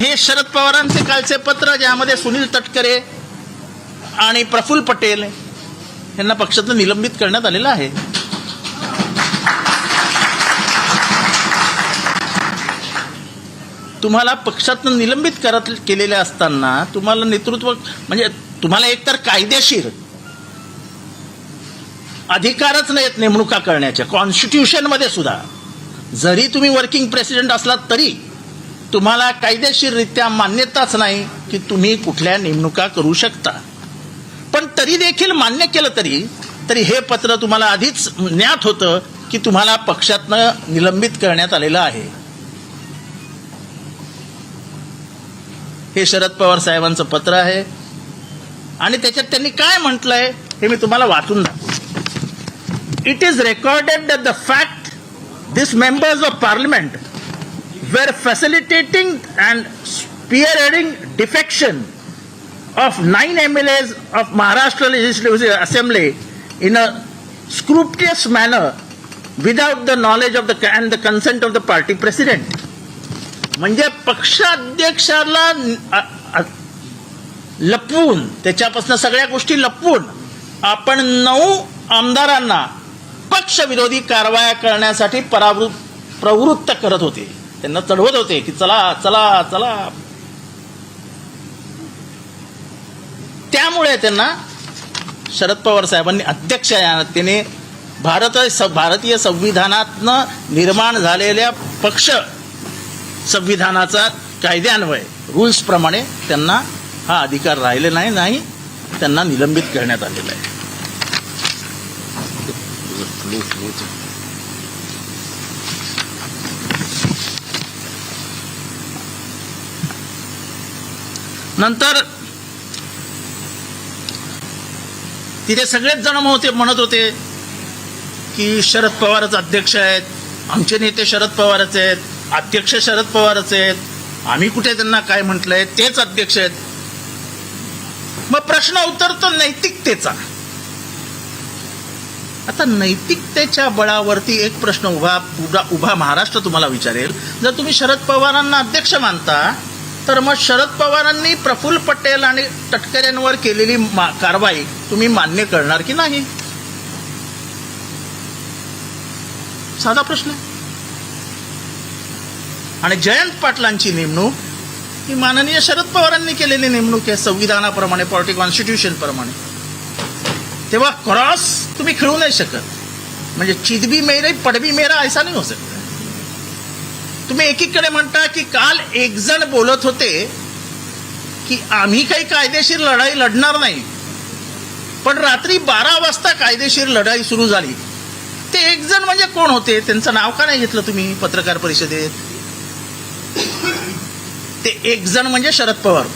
हे शरद पवारांचे कालचे पत्र ज्यामध्ये सुनील तटकरे आणि प्रफुल्ल पटेल यांना पक्षातून निलंबित करण्यात आलेलं आहे. तुम्हाला पक्षातून निलंबित करत केलेले असताना तुम्हाला नेतृत्व म्हणजे तुम्हाला एकतर कायदेशीर अधिकारच नाहीत नेमणुका करण्याच्या कॉन्स्टिट्यूशनमध्ये सुद्धा. जरी तुम्ही वर्किंग प्रेसिडेंट असलात तरी तुम्हाला कायदेशीररित्या मान्यताच नाही की तुम्ही कुठल्या नेमणुका करू शकता. पण तरी देखील मान्य केलं तरी तरी हे पत्र तुम्हाला आधीच ज्ञात होतं की तुम्हाला पक्षातनं निलंबित करण्यात आलेलं आहे. हे शरद पवार साहेबांचं पत्र आहे. आणि त्याच्यात त्यांनी काय म्हटलंय हे मी तुम्हाला वाचून दाखवतो. It is recorded the fact this members of parliament were facilitating and spearheading defection of nine MLAs of Maharashtra Legislative Assembly in a scrupulous manner without the knowledge of the and the consent of the party president. म्हणजे पक्षाध्यक्षाला लपवून त्याच्यापासून सगळ्या गोष्टी लपवून आपण नऊ आमदारांना पक्षविरोधी कारवाया करण्यासाठी परावृत प्रवृत्त करत होते त्यांना चढवत होते की चला चला चला. त्यामुळे त्यांना शरद पवार साहेबांनी अध्यक्ष या त्याने भारत भारतीय संविधानातनं निर्माण झालेल्या पक्ष संविधानाचा कायद्यान्वये रूल्सप्रमाणे त्यांना हा अधिकार राहिले नाही नाही त्यांना निलंबित करण्यात आलेला आहे. नंतर तिथे सगळेच जण होते म्हणत होते की शरद पवारच अध्यक्ष आहेत आमचे नेते शरद पवारच आहेत अध्यक्ष शरद पवारच आहेत आम्ही कुठे त्यांना काय म्हटलंय तेच अध्यक्ष आहेत. मग प्रश्न उतरतो नैतिकतेचा. आता नैतिकतेच्या बळावरती एक प्रश्न उभा उभा उभा महाराष्ट्र तुम्हाला विचारेल. जर तुम्ही शरद पवारांना अध्यक्ष मानता तर मग शरद पवारांनी प्रफुल्ल पटेल आणि तटकऱ्यांवर केलेली कारवाई तुम्ही मान्य करणार की नाही? साधा प्रश्न. आणि जयंत पाटलांची नेमणूक ही माननीय शरद पवारांनी केलेली नेमणूक आहे संविधानाप्रमाणे पॉलिटिक कॉन्स्टिट्यूशन प्रमाणे. तेव्हा क्रॉस तुम्ही खेळू नाही शकत. म्हणजे चिदबी मेरे पडबी मेरा ऐसा नाही हो सकता तुम्ही एकीकडे म्हणता की काल एक जण बोलत होते की आम्ही काही कायदेशीर लढाई लढणार नाही. पण रात्री बारा वाजता कायदेशीर लढाई सुरू झाली. ते एक जण म्हणजे कोण होते? त्यांचं नाव का नाही घेतलं तुम्ही पत्रकार परिषदेत? ते एक जण म्हणजे शरद पवार.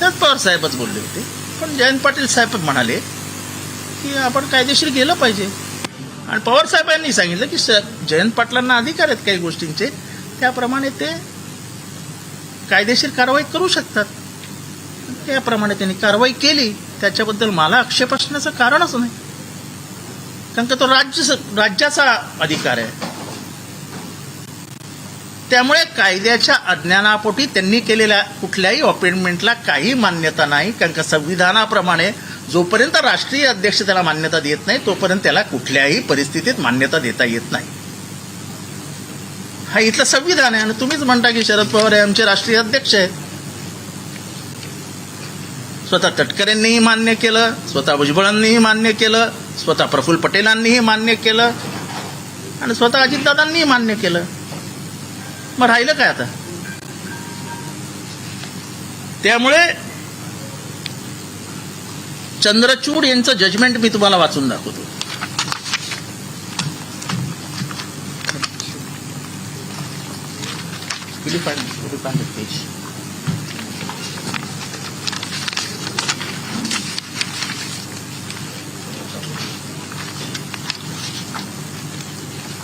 शरद पवार साहेबच बोलले होते. पण जयंत पाटील साहेब म्हणाले की आपण कायदेशीर गेलं पाहिजे. आणि पवार साहेबांनी सांगितलं की सर जयंत पाटलांना अधिकार आहेत काही गोष्टींचे त्याप्रमाणे ते कायदेशीर कारवाई करू शकतात. त्याप्रमाणे त्यांनी कारवाई केली त्याच्याबद्दल मला आक्षेप असण्याचं कारणच नाही. कारण का तो राज्य राज्याचा अधिकार आहे. त्यामुळे कायद्याच्या अज्ञानापोटी त्यांनी केलेल्या कुठल्याही अपॉइंटमेंटला काही मान्यता नाही कारण का संविधानाप्रमाणे जोपर्यंत राष्ट्रीय अध्यक्ष त्याला मान्यता देत नाही तोपर्यंत त्याला कुठल्याही परिस्थितीत मान्यता देता येत नाही. हा इथलं संविधान आहे आणि तुम्हीच म्हणता की शरद पवार हे आमचे राष्ट्रीय अध्यक्ष आहेत. स्वतः तटकरेंनीही मान्य केलं स्वतः भुजबळांनीही मान्य केलं स्वतः प्रफुल्ल पटेलांनीही मान्य केलं आणि स्वतः अजितदादांनीही मान्य केलं. मग राहिलं काय आता? त्यामुळे चंद्रचूड यांचं जजमेंट मी तुम्हाला वाचून दाखवतो?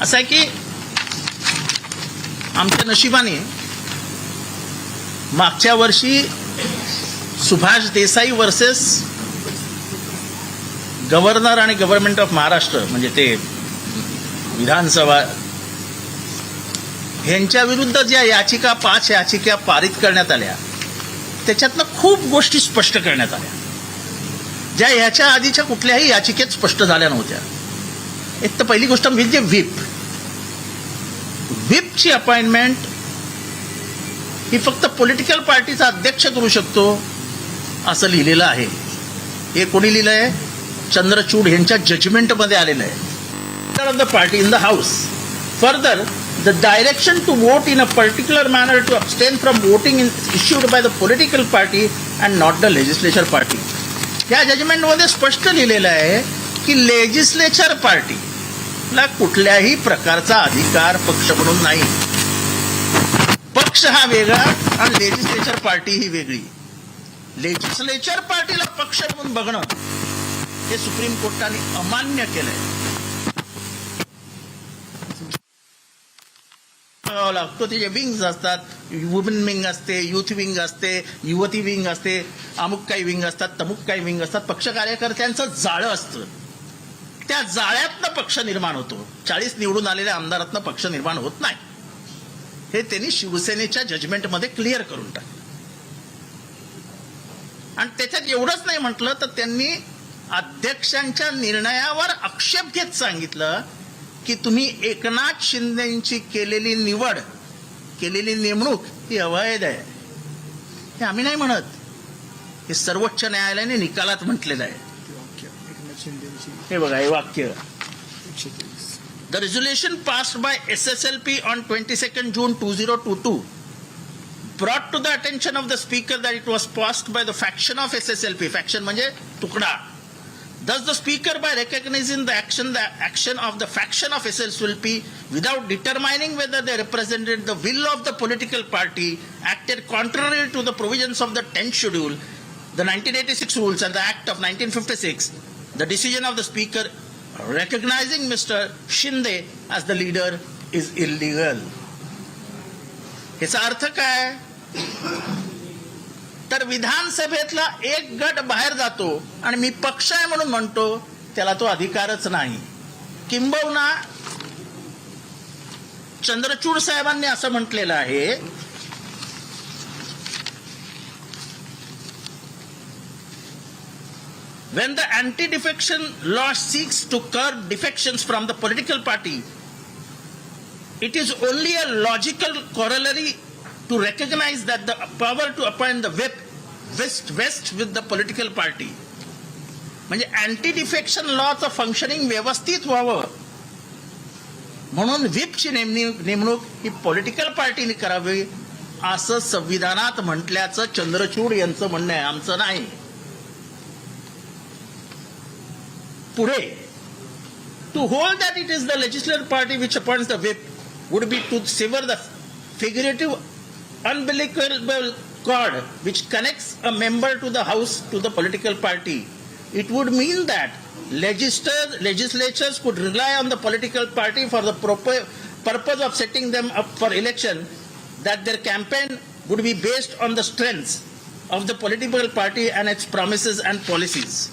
असं आहे की आमच्या नशिबाने मागच्या वर्षी सुभाष देसाई वर्सेस गव्हर्नर आणि गव्हर्नमेंट ऑफ महाराष्ट्र म्हणजे ते विधानसभा ह्यांच्या विरुद्ध ज्या याचिका पाच याचिका पारित करण्यात आल्या त्याच्यातनं खूप गोष्टी स्पष्ट करण्यात आल्या. ज्या ह्याच्या आधीच्या कुठल्याही याचिकेत स्पष्ट झाल्या नव्हत्या. एक तर पहिली गोष्ट म्हणजे व्हीप. व्हीपची अपॉइंटमेंट ही फक्त पॉलिटिकल पार्टीचा अध्यक्ष करू शकतो असं लिहिलेलं आहे. हे कोणी लिहिलं आहे चंद्रचूड यांच्या जजमेंटमध्ये आलेलं आहे. Of the party in the house further the direction to vote in a particular manner to abstain from voting in issued by the political party and not the legislature party या जजमेंटमध्ये स्पष्ट लिहिलेलं आहे की लेजिस्लेचर आपला कुठल्याही प्रकारचा अधिकार पक्ष म्हणून नाही. पक्ष हा वेगळा आणि लेजिस्लेचर पार्टी ही वेगळी. लेजिस्लेचर पार्टीला पक्ष म्हणून बघणं हे सुप्रीम कोर्टाने अमान्य केलंय. लागतो तिचे विंग्स असतात. वुमेन विंग असते युथ विंग असते युवती विंग असते अमुक काही विंग असतात तमुक काही विंग असतात. पक्ष कार्यकर्त्यांचं जाळं असतं. त्या जाळ्यातनं पक्ष निर्माण होतो. चाळीस निवडून आलेल्या आमदारातनं पक्ष निर्माण होत नाही. हे त्यांनी शिवसेनेच्या जजमेंटमध्ये क्लिअर करून टाकलं. आणि त्याच्यात एवढंच नाही म्हटलं तर त्यांनी अध्यक्षांच्या निर्णयावर आक्षेप घेत सांगितलं की तुम्ही एकनाथ शिंदेची केलेली निवड केलेली नेमणूक ही अवैध आहे. हे आम्ही नाही म्हणत. हे सर्वोच्च न्यायालयाने निकालात म्हटलेलं आहे. हे बघा हे वाक्य एकशे तेवीस The resolution passed by SSLP on 22nd June 2022 brought to the attention of the speaker that it was passed by the faction of SSLP. Faction म्हणजे तुकडा. Thus the speaker by recognizing the action the action of the faction of SSLP without determining whether they represented the will of the political party acted contrary to the provisions of the 10th schedule, the 1986 rules and the Act of 1956. The decision of the speaker recognizing Mr. Shinde as the leader is illegal. याचा अर्थ काय तर विधानसभेतला एक गट बाहेर जातो आणि मी पक्ष आहे म्हणून म्हणतो त्याला तो अधिकारच नाही किंबहुना चंद्रचूड साहेबांनी असं म्हटलेलं आहे When the anti-defection law seeks to curb defections from the political party, it is only a logical corollary to recognize that the power to appoint the whip vests vests with the political party. म्हणजे anti defection लॉचं functioning व्यवस्थित व्हावं म्हणून व्हिपची नेमणी नेमणूक ही political पार्टीने करावी असं संविधानात म्हटल्याचं चंद्रचूड यांचं म्हणणं आहे आमचं नाही To hold that it is the legislative party which appoints the whip would be to sever the figurative umbilical cord which connects a member to the house to the political party. It would mean that legislatures could rely on the political party for the proper purpose of setting them up for election, that their campaign would be based on the strengths of the political party and its promises and policies.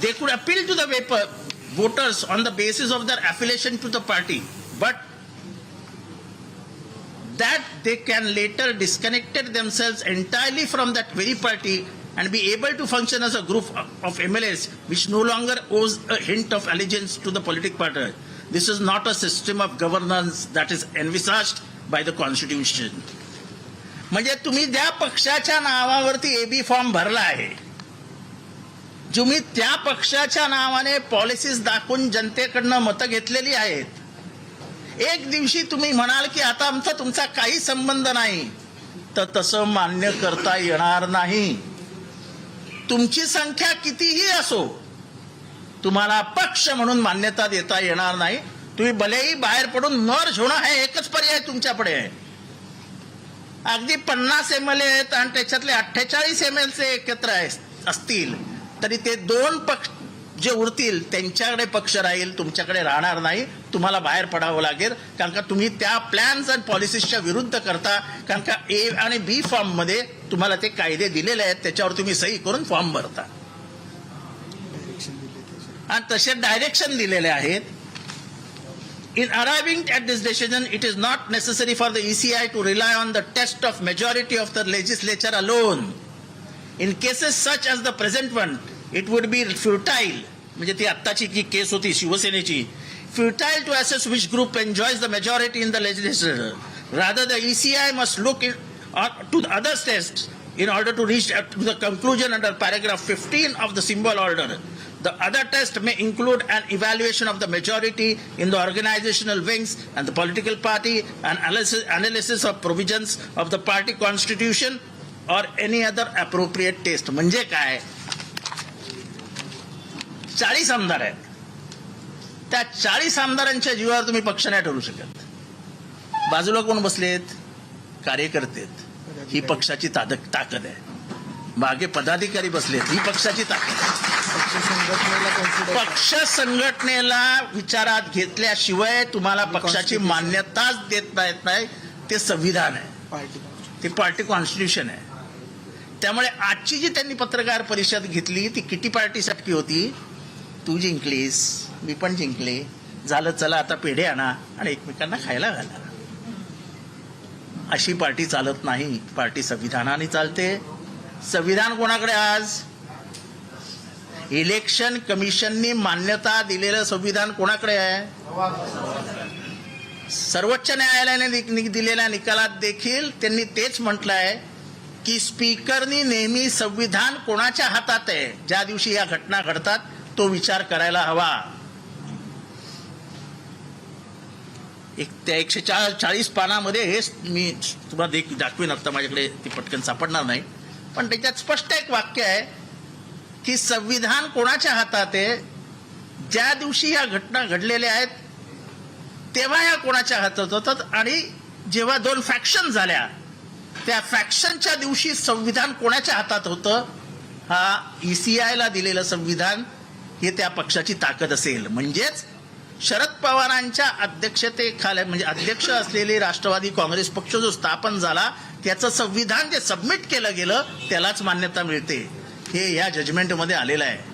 They could appeal to the vapor voters on the basis of their affiliation to the party, but that they can later disconnect themselves entirely from that very party and be able to function as a group of MLAs which no longer owes a hint of allegiance to the political party. This is not a system of governance that is envisaged by the constitution. म्हणजे तुम्ही ज्या पक्षाच्या नावावरती AB form भरला आहे तुम्ही त्या पक्षाच्या नावाने पॉलिसीज दाखवून जनतेकडनं मतं घेतलेली आहेत. एक दिवशी तुम्ही म्हणाल की आता आमचा तुमचा काही संबंध नाही तर तसं मान्य करता येणार नाही. तुमची संख्या कितीही असो तुम्हाला पक्ष म्हणून मान्यता देता येणार नाही. तुम्ही भलेही बाहेर पडून मर्ज होणं हे एकच पर्याय तुमच्याकडे आहे. अगदी पन्नास एम एल ए आहेत आणि त्याच्यातले अठ्ठेचाळीस एम एल एकत्र असतील. तरी ते दोन पक्ष जे उरतील त्यांच्याकडे पक्ष राहील तुमच्याकडे राहणार नाही. तुम्हाला बाहेर पडावं लागेल. कारण का तुम्ही त्या प्लॅन्स अँड पॉलिसीजच्या विरुद्ध करता. कारण का ए आणि बी फॉर्ममध्ये तुम्हाला ते कायदे दिलेले आहेत. त्याच्यावर तुम्ही सही करून फॉर्म भरता. आणि तसे डायरेक्शन दिलेले आहेत. In arriving at this decision it is not necessary for the E C I to rely on the test of majority of the legislature alone In cases such as the present one, it would be futile, म्हणजे ती आत्ताची जी case होती शिवसेनेची futile to assess which group enjoys the majority in the legislature. Rather, the ECI must look in, uh, to the other tests in order to reach at- to the conclusion under paragraph 15 of the symbol order. The other test may include an evaluation of the majority in the organizational wings and the political party, an analysis, analysis of provisions of the party constitution, or any other appropriate test. म्हणजे काय? चाळीस आमदार आहेत. त्या चाळीस आमदारांच्या जीवावर तुम्ही पक्ष नाही ठरू शकत. बाजूला कोण बसलेत? कार्यकर्ते आहेत. ही पक्षाची तादक ताकद आहे. मागे पदाधिकारी बसलेत. ही पक्षाची ताकद आहे. पक्ष संघटनेला विचारात घेतल्याशिवाय तुम्हाला पक्षाची मान्यताच देत येत नाही. ते संविधान आहे. ते पार्टी कॉन्स्टिट्यूशन आहे. त्यामुळे आजची जी त्यांनी पत्रकार परिषद घेतली ती किटी पार्टीसाठी होती. तू जिंकलीस मी पण जिंकले. झालं चला आता पेढे आणा आणि एकमेकांना खायला घाला. अशी पार्टी चालत नाही. पार्टी संविधानाने चालते. संविधान कोणाकडे आज? इलेक्शन कमिशननी मान्यता दिलेलं संविधान कोणाकडे आहे? सर्वोच्च न्यायालयाने नि- दिलेल्या निकालात देखील त्यांनी तेच म्हटलं आहे की स्पीकरनी नेहमी संविधान कोणाच्या हातात आहे? ज्या दिवशी या घटना घडतात तो विचार करायला हवा. एक त्या एकशे चार चाळीस पानामध्ये हेच मी तुम्हाला देख दाखवीन आता माझ्याकडे ती पटकन सापडणार नाही. पण त्याच्यात स्पष्ट एक वाक्य आहे की संविधान कोणाच्या हातात आहे? ज्या दिवशी या घटना घडलेल्या आहेत तेव्हा या कोणाच्या हातात होतात आणि जेव्हा दोन फॅक्शन झाल्या त्या फॅक्शनच्या दिवशी संविधान कोणाच्या हातात होतं? हा E ईसीआयला दिलेलं संविधान हे त्या पक्षाची ताकद असेल. म्हणजेच शरद पवारांच्या अध्यक्षतेखाल्या म्हणजे अध्यक्ष असलेले राष्ट्रवादी काँग्रेस पक्ष जो स्थापन झाला त्याचं संविधान जे सबमिट केलं गेलं त्यालाच मान्यता मिळते. हे या जजमेंटमध्ये आलेलं आहे.